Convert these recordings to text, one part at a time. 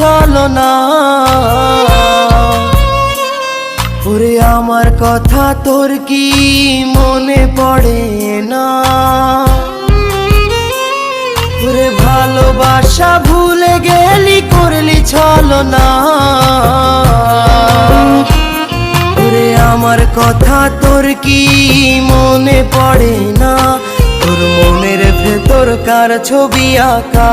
করলি চলো না। ওরে আমার কথা তোর কি মনে পড়ে না? ওরে ভালোবাসা ভুলে গেলি, করলি চলো না। ওরে আমার কথা তোর কি মনে পড়ে না? তোর মনের ভেতর কার ছবি আঁকা।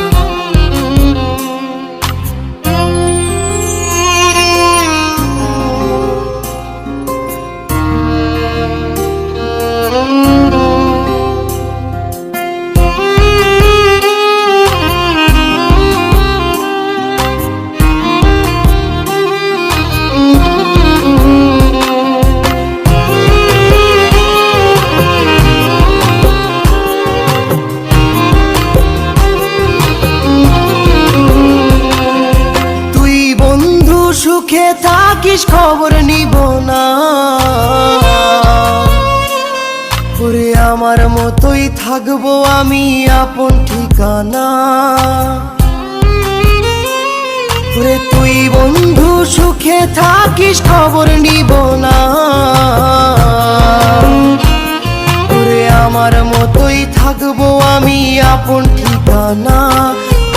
সুখে থাকিস, খবর নিব না। ওরে, আমার মতোই থাকব আমি আপন ঠিকানা। ওরে, তুই বন্ধু, সুখে থাকিস, খবর নিব না। ওরে, আমার মতোই থাকব আমি আপন ঠিকানা।